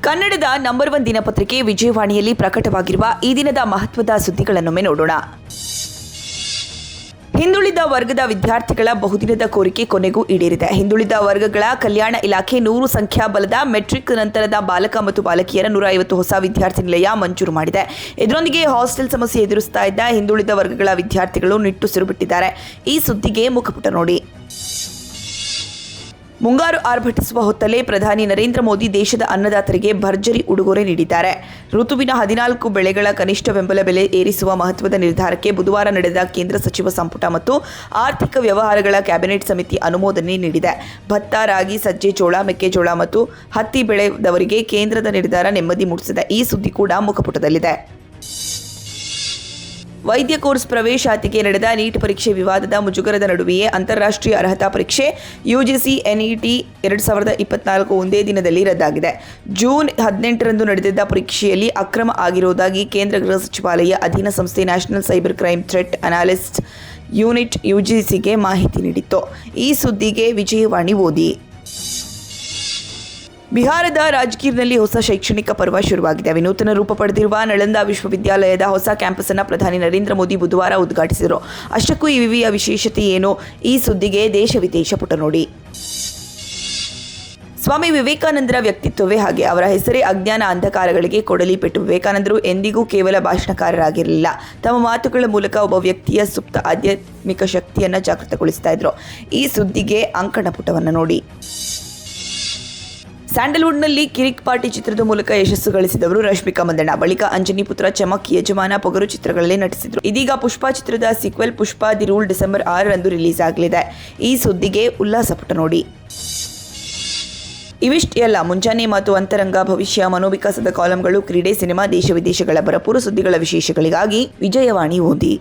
ಕನ್ನಡದ number one ದಿನಪತ್ರಿಕೆ ವಿಜಯವಾಣಿಯಲ್ಲಿ ಪ್ರಕಟವಾಗಿರುವ ಈ ದಿನದ ಮಹತ್ವದ ಸುದ್ದಿಗಳನ್ನೊಮ್ಮೆ ನೋಡೋಣ. ಹಿಂದುಳಿದ ವರ್ಗದ ವಿದ್ಯಾರ್ಥಿಗಳ ಬಹುದಿನದ ಕೋರಿಕೆ ಕೊನೆಗೂ ಈಡೇರಿದೆ. ಹಿಂದುಳಿದ ವರ್ಗಗಳ ಕಲ್ಯಾಣ ಇಲಾಖೆ ನೂರು ಸಂಖ್ಯಾಬಲದ ಮೆಟ್ರಿಕ್ ನಂತರದ ಬಾಲಕ ಮತ್ತು ಬಾಲಕಿಯರ ನೂರ ಹೊಸ ವಿದ್ಯಾರ್ಥಿ ನಿಲಯ ಮಂಜೂರು ಮಾಡಿದೆ. ಇದರೊಂದಿಗೆ ಹಾಸ್ಟೆಲ್ ಸಮಸ್ಯೆ ಎದುರಿಸ್ತಾ ಇದ್ದ ಹಿಂದುಳಿದ ವರ್ಗಗಳ ವಿದ್ಯಾರ್ಥಿಗಳು ನಿಟ್ಟುಸಿರು ಬಿಟ್ಟಿದ್ದಾರೆ. ಈ ಸುದ್ದಿಗೆ ಮುಖಪುಟ ನೋಡಿ. ಮುಂಗಾರು ಆರ್ಭಟಿಸುವ ಹೊತ್ತಲ್ಲೇ ಪ್ರಧಾನಿ ನರೇಂದ್ರ ಮೋದಿ ದೇಶದ ಅನ್ನದಾತರಿಗೆ ಭರ್ಜರಿ ಉಡುಗೊರೆ ನೀಡಿದ್ದಾರೆ. ಋತುವಿನ ಹದಿನಾಲ್ಕು ಬೆಳೆಗಳ ಕನಿಷ್ಠ ಬೆಂಬಲ ಬೆಲೆ ಏರಿಸುವ ಮಹತ್ವದ ನಿರ್ಧಾರಕ್ಕೆ ಬುಧವಾರ ನಡೆದ ಕೇಂದ್ರ ಸಚಿವ ಸಂಪುಟ ಮತ್ತು ಆರ್ಥಿಕ ವ್ಯವಹಾರಗಳ ಕ್ಯಾಬಿನೆಟ್ ಸಮಿತಿ ಅನುಮೋದನೆ ನೀಡಿದೆ. ಭತ್ತ, ರಾಗಿ, ಸಜ್ಜೆ, ಜೋಳ, ಮೆಕ್ಕೆಜೋಳ ಮತ್ತು ಹತ್ತಿ ಬೆಳೆದವರಿಗೆ ಕೇಂದ್ರದ ನಿರ್ಧಾರ ನೆಮ್ಮದಿ ಮೂಡಿಸಿದೆ ಈ ಸುದ್ದಿ ಕೂಡ ಮುಖಪುಟದಲ್ಲಿದೆ. ವೈದ್ಯ ಕೋರ್ಸ್ ಪ್ರವೇಶಾತಿಗೆ ನಡೆದ ನೀಟ್ ಪರೀಕ್ಷೆ ವಿವಾದದ ಮುಜುಗರದ ನಡುವೆಯೇ ಅಂತಾರಾಷ್ಟ್ರೀಯ ಅರ್ಹತಾ ಪರೀಕ್ಷೆ ಯುಜಿಸಿ ಎನ್ಇಟಿ ಎರಡು ಸಾವಿರದ ಇಪ್ಪತ್ನಾಲ್ಕು ಒಂದೇ ದಿನದಲ್ಲಿ ರದ್ದಾಗಿದೆ. ಜೂನ್ ಹದಿನೆಂಟರಂದು ನಡೆದಿದ್ದ ಪರೀಕ್ಷೆಯಲ್ಲಿ ಅಕ್ರಮ ಆಗಿರುವುದಾಗಿ ಕೇಂದ್ರ ಗೃಹ ಸಚಿವಾಲಯ ಅಧೀನ ಸಂಸ್ಥೆ national cyber crime threat analyst unit ಯುಜಿಸಿಗೆ ಮಾಹಿತಿ ನೀಡಿತ್ತು. ಈ ಸುದ್ದಿಗೆ ವಿಜಯವಾಣಿ ಓದಿ. ಬಿಹಾರದ ರಾಜ್ಗೀರ್ನಲ್ಲಿ ಹೊಸ ಶೈಕ್ಷಣಿಕ ಪರ್ವ ಶುರುವಾಗಿದೆ. ವಿನೂತನ ರೂಪ ಪಡೆದಿರುವ ನಳಂದ ವಿಶ್ವವಿದ್ಯಾಲಯದ ಹೊಸ ಕ್ಯಾಂಪಸ್ ಅನ್ನು ಪ್ರಧಾನಿ ನರೇಂದ್ರ ಮೋದಿ ಬುಧವಾರ ಉದ್ಘಾಟಿಸಿದರು. ಅಷ್ಟಕ್ಕೂ ಈ ವಿವಿಯ ವಿಶೇಷತೆ ಏನು? ಈ ಸುದ್ದಿಗೆ ದೇಶ ವಿದೇಶ ಪುಟ ನೋಡಿ. ಸ್ವಾಮಿ ವಿವೇಕಾನಂದರ ವ್ಯಕ್ತಿತ್ವವೇ ಹಾಗೆ. ಅವರ ಹೆಸರೇ ಅಜ್ಞಾನ ಅಂಧಕಾರಗಳಿಗೆ ಕೊಡಲಿ ಪೆಟ್ಟು. ವಿವೇಕಾನಂದರು ಎಂದಿಗೂ ಕೇವಲ ಭಾಷಣಕಾರರಾಗಿರಲಿಲ್ಲ. ತಮ್ಮ ಮಾತುಗಳ ಮೂಲಕ ಒಬ್ಬ ವ್ಯಕ್ತಿಯ ಸುಪ್ತ ಆಧ್ಯಾತ್ಮಿಕ ಶಕ್ತಿಯನ್ನು ಜಾಗೃತಗೊಳಿಸ್ತಾ ಇದ್ರು. ಈ ಸುದ್ದಿಗೆ ಅಂಕಣ ಪುಟವನ್ನು ನೋಡಿ. ಸ್ಯಾಂಡಲ್ವುಡ್ನಲ್ಲಿ ಕಿರಿಕ್ ಪಾರ್ಟಿ ಚಿತ್ರದ ಮೂಲಕ ಯಶಸ್ಸು ಗಳಿಸಿದವರು ರಶ್ಮಿಕಾ ಮಂದಣ್ಣ. ಬಳಿಕ ಅಂಜನಿ ಪುತ್ರ, ಚಮಕ್, ಯಜಮಾನ, ಪೊಗರು ಚಿತ್ರಗಳಲ್ಲಿ ನಟಿಸಿದರು. ಇದೀಗ ಪುಷ್ಪಾ ಚಿತ್ರದ sequel Pushpa the rule December ಆರರಂದು ರಿಲೀಸ್ ಆಗಲಿದೆ. ಈ ಸುದ್ದಿಗೆ ಉಲ್ಲಾಸ ಪುಟ ನೋಡಿ. ಇವಿಷ್ಟ ಎಲ್ಲ, ಮುಂಜಾನೆ ಮತ್ತು ಅಂತರಂಗ, ಭವಿಷ್ಯ, ಮನೋವಿಕಾಸದ ಕಾಲಂಗಳು, ಕ್ರೀಡೆ, ಸಿನಿಮಾ, ದೇಶ ವಿದೇಶಗಳ ಭರಪೂರ ಸುದ್ದಿಗಳ ವಿಶೇಷಗಳಿಗಾಗಿ ವಿಜಯವಾಣಿ ಓದಿ.